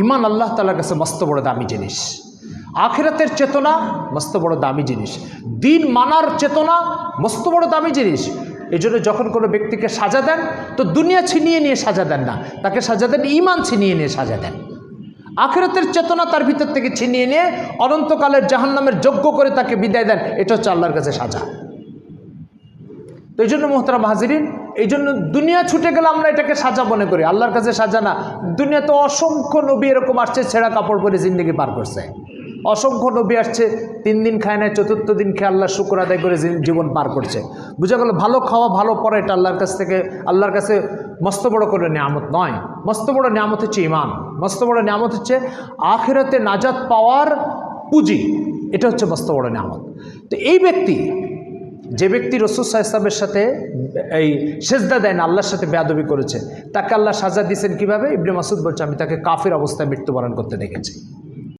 ইমান আল্লাহ তালার কাছে মস্ত বড় দামি জিনিস। আখেরাতের চেতনা মস্ত বড় দামি জিনিস। দিন মানার চেতনা মস্ত বড় দামি জিনিস। এই জন্য যখন কোনো ব্যক্তিকে সাজা দেন, তো দুনিয়া ছিনিয়ে নিয়ে সাজা দেন না। তাকে সাজা দেন ইমান ছিনিয়ে নিয়ে সাজা দেন। আখেরাতের চেতনা তার ভিতর থেকে ছিনিয়ে নিয়ে অনন্তকালের জাহান্নামের যোগ্য করে তাকে বিদায় দেন। এটা হচ্ছে আল্লাহর কাছে সাজা। তো এই জন্য মোহতারাম হাজিরিন এই জন্য দুনিয়া ছুটে গেলে আমরা এটাকে সাজা মনে করি। আল্লাহর কাছে সাজা না। দুনিয়া তো অসংখ্য নবী এরকম আসছে, ছেঁড়া কাপড় পরে জিন্দগি পার করছে। অসংখ্য নবী আসছে, তিন দিন খায় না চতুর্থ দিন খেয়ে আল্লাহ শুক্র আদায় করে জীবন পার করছে। বুঝা গেল, ভালো খাওয়া ভালো পড়া এটা আল্লাহর কাছ থেকে, আল্লাহর কাছে মস্ত বড় করে নিয়ামত নয়। মস্ত বড় নিয়ামত হচ্ছে ইমান মস্ত বড় নিয়ামত হচ্ছে আখেরাতে নাজাত পাওয়ার পুঁজি। এটা হচ্ছে মস্ত বড় নিয়ামত। তো এই ব্যক্তি যে ব্যক্তি রসুল সাহসাবের সাথে, এই সেজদা দেন আল্লাহর সাথে বেয়াদবি করেছে, তাকে আল্লাহ সাজা দিয়েছেন কীভাবে? ইবনে মাসুদ বলছে, আমি তাকে কাফের অবস্থায় মৃত্যুবরণ করতে দেখেছি।